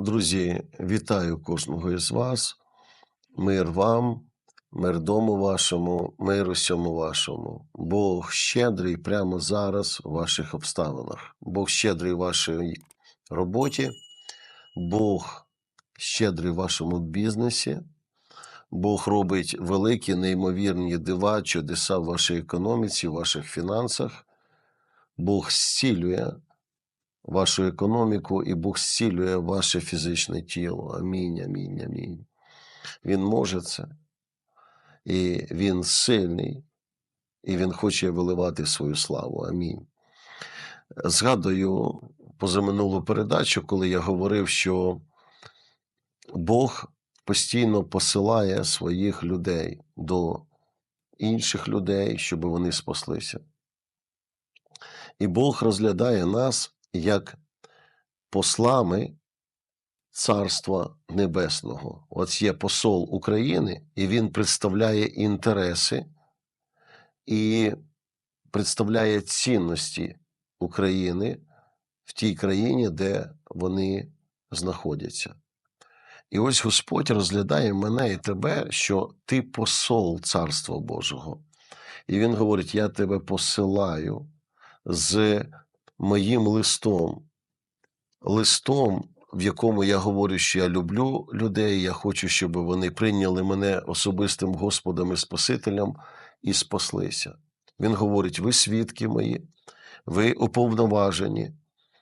Друзі, вітаю кожного із вас. Мир вам, мир дому вашому, мир усьому вашому. Бог щедрий прямо зараз у ваших обставинах. Бог щедрий в вашій роботі, Бог щедрий в вашому бізнесі. Бог робить великі, неймовірні дива, чудеса в вашій економіці, в ваших фінансах. Бог зцілює вашу економіку, і Бог зцілює ваше фізичне тіло. Амінь, амінь, амінь. Він може це, і він сильний, і він хоче виливати свою славу. Амінь. Згадую позаминулу передачу, коли я говорив, що Бог постійно посилає своїх людей до інших людей, щоб вони спаслися. І Бог розглядає нас як послами Царства Небесного. От є посол України, і він представляє інтереси і представляє цінності України в тій країні, де вони знаходяться. І ось Господь розглядає мене і тебе, що ти посол Царства Божого. І Він говорить: Я тебе посилаю з моїм листом, листом, в якому я говорю, що я люблю людей, я хочу, щоб вони прийняли мене особистим Господом і Спасителем і спаслися. Він говорить: ви свідки мої, ви уповноважені,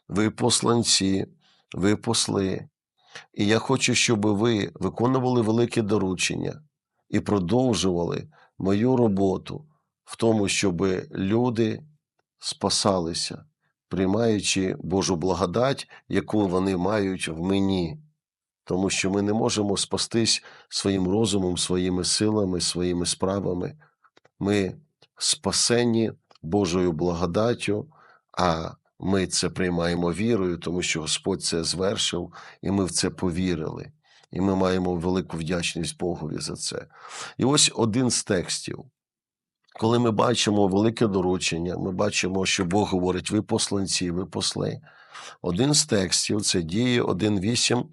ви посланці, ви посли. І я хочу, щоб ви виконували велике доручення і продовжували мою роботу в тому, щоб люди спасалися, приймаючи Божу благодать, яку вони мають в мені. Тому що ми не можемо спастись своїм розумом, своїми силами, своїми справами. Ми спасені Божою благодаттю, а ми це приймаємо вірою, тому що Господь це звершив, і ми в це повірили. І ми маємо велику вдячність Богові за це. І ось один з текстів. Коли ми бачимо велике доручення, ми бачимо, що Бог говорить: ви посланці, ви посли. Один з текстів, це діє 1.8,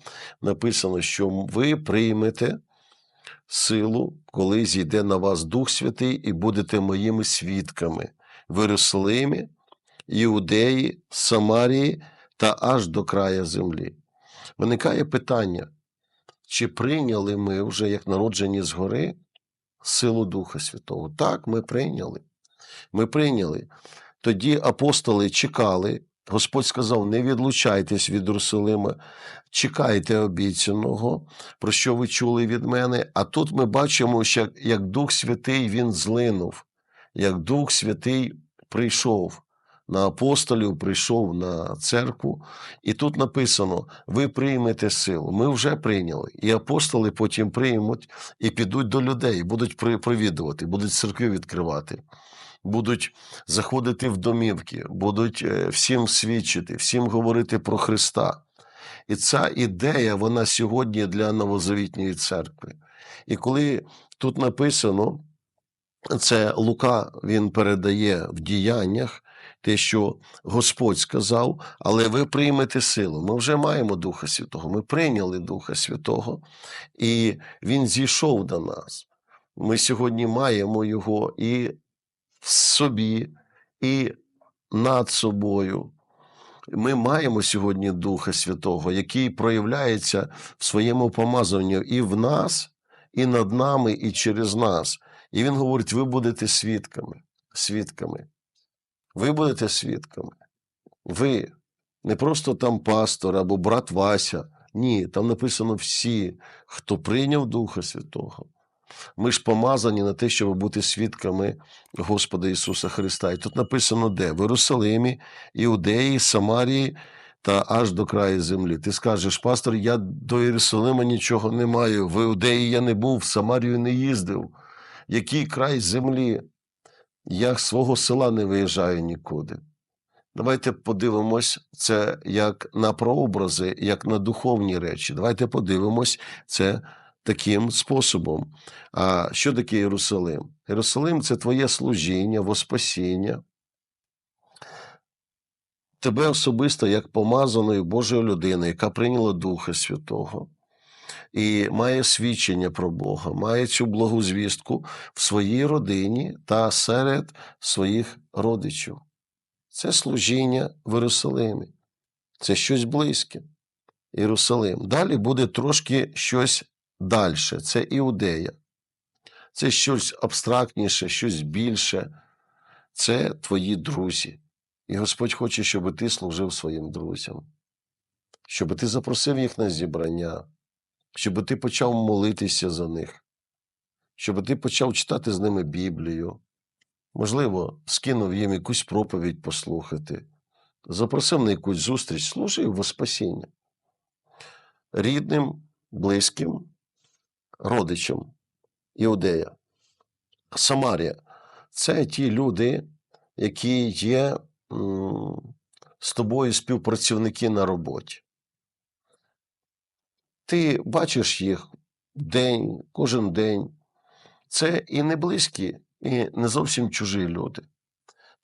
написано, що ви приймете силу, коли зійде на вас Дух Святий, і будете моїми свідками в Єрусалимі, Іудеї, Самарії та аж до края землі. Виникає питання, чи прийняли ми вже як народжені згори силу Духа Святого? Так, ми прийняли. Ми прийняли. Тоді апостоли чекали. Господь сказав: не відлучайтесь від Русалима, чекайте обіцяного, про що ви чули від мене. А тут ми бачимо, що як Дух Святий Він злинув, як Дух Святий прийшов на апостолів, прийшов на церкву, і тут написано: ви приймете силу. Ми вже прийняли. І апостоли потім приймуть і підуть до людей, будуть провідувати, будуть церкви відкривати. Будуть заходити в домівки, будуть е, всім свідчити, всім говорити про Христа. І ця ідея, вона сьогодні для новозавітньої церкви. І коли тут написано, це Лука він передає в діяннях, те, що Господь сказав, але ви приймете силу. Ми вже маємо Духа Святого. Ми прийняли Духа Святого, і Він зійшов до нас. Ми сьогодні маємо Його і в собі, і над собою. Ми маємо сьогодні Духа Святого, який проявляється в своєму помазанні і в нас, і над нами, і через нас. І він говорить: ви будете свідками. свідками. Ви будете свідками. Ви не просто там пастор або брат Вася. Ні, там написано всі, хто прийняв Духа Святого. Ми ж помазані на те, щоб бути свідками Господа Ісуса Христа. І тут написано де? В Єрусалимі, Іудеї, Самарії та аж до краю землі. Ти скажеш, пастор, я до Єрусалима нічого не маю. В Іудеї я не був, в Самарію не їздив. Який край землі? Я свого села не виїжджаю нікуди. Давайте подивимось це як на прообрази, як на духовні речі. Давайте подивимось це таким способом. А що таке Єрусалим? Єрусалим це твоє служіння, воспасіння. тебе особисто як помазаної Божої людини, яка прийняла Духа Святого і має свідчення про Бога, має цю благу звістку в своїй родині та серед своїх родичів. Це служіння в Єрусалимі. Це щось близьке. Єрусалим. Далі буде трошки щось далі. Це Іудея. Це щось абстрактніше, щось більше. Це твої друзі. І Господь хоче, щоб ти служив своїм друзям, щоб ти запросив їх на зібрання, щоб ти почав молитися за них, щоб ти почав читати з ними Біблію. Можливо, скинув їм якусь проповідь послухати, запросив на якусь зустріч, служив во спасіння. Рідним, близьким, родичам Іудея. Самарія це ті люди, які є з тобою співпрацівники на роботі. Ти бачиш їх день, кожен день. Це і не близькі, і не зовсім чужі люди.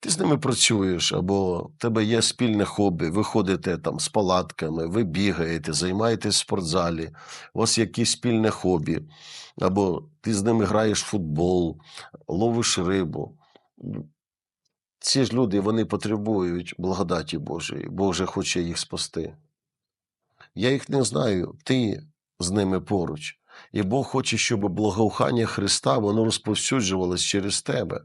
Ти з ними працюєш, або в тебе є спільне хобі, ви ходите там з палатками, ви бігаєте, займаєтесь в спортзалі, у вас якесь спільне хобі, або ти з ними граєш в футбол, ловиш рибу. Ці ж люди вони потребують благодаті Божої, Боже хоче їх спасти. Я їх не знаю, ти з ними поруч. І Бог хоче, щоб благоухання Христа воно розповсюджувалось через тебе,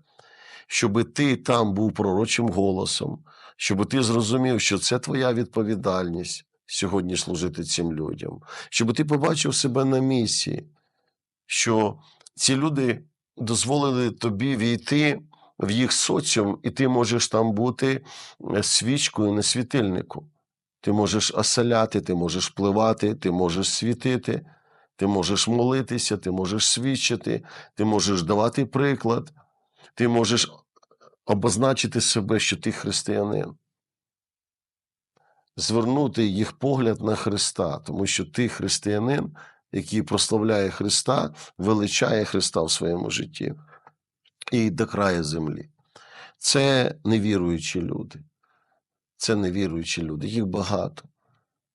щоб ти там був пророчим голосом, щоб ти зрозумів, що це твоя відповідальність сьогодні служити цим людям, щоб ти побачив себе на місії, що ці люди дозволили тобі війти в їх соціум, і ти можеш там бути е, свічкою на світильнику. Ти можеш оселяти, ти можеш впливати, ти можеш світити, ти можеш молитися, ти можеш свідчити, ти можеш давати приклад, ти можеш обозначити себе, що ти християнин. Звернути їх погляд на Христа, тому що ти християнин, який прославляє Христа, величає Христа в своєму житті і до краю землі. Це невіруючі люди. Це невіруючі люди, їх багато.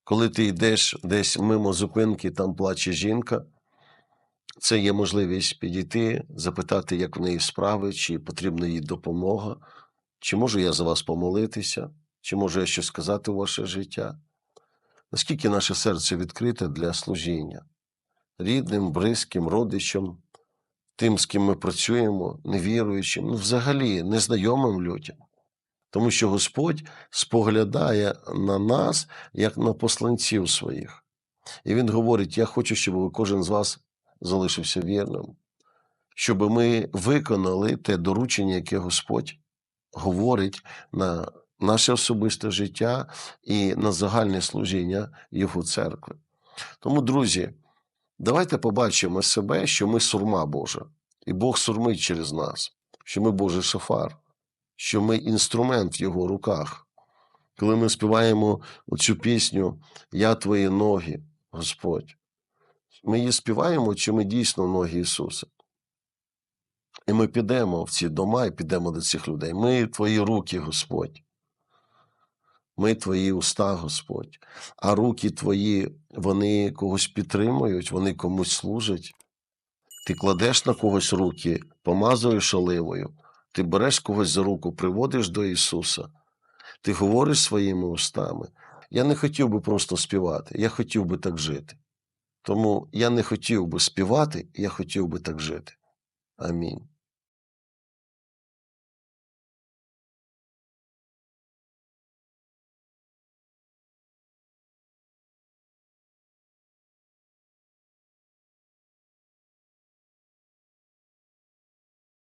Коли ти йдеш десь мимо зупинки, там плаче жінка, це є можливість підійти, запитати, як в неї справи, чи потрібна їй допомога, чи можу я за вас помолитися, чи можу я щось сказати у ваше життя. Наскільки наше серце відкрите для служіння рідним, близьким, родичам, тим, з ким ми працюємо, невіруючим, ну, взагалі незнайомим людям. Тому що Господь споглядає на нас як на посланців своїх. І Він говорить: Я хочу, щоб кожен з вас залишився вірним, щоб ми виконали те доручення, яке Господь говорить на наше особисте життя і на загальне служіння Його церкви. Тому, друзі, давайте побачимо себе, що ми сурма Божа, і Бог сурмить через нас, що ми Божий шофар що ми інструмент в його руках. Коли ми співаємо цю пісню Я твої ноги, Господь, ми її співаємо, чи ми дійсно ноги Ісуса. І ми підемо в ці дома і підемо до цих людей. Ми твої руки, Господь. Ми твої уста, Господь. А руки твої, вони когось підтримують, вони комусь служать. Ти кладеш на когось руки, помазуєш оливою, ти береш когось за руку, приводиш до Ісуса, ти говориш своїми устами. Я не хотів би просто співати, я хотів би так жити. Тому я не хотів би співати, я хотів би так жити. Амінь.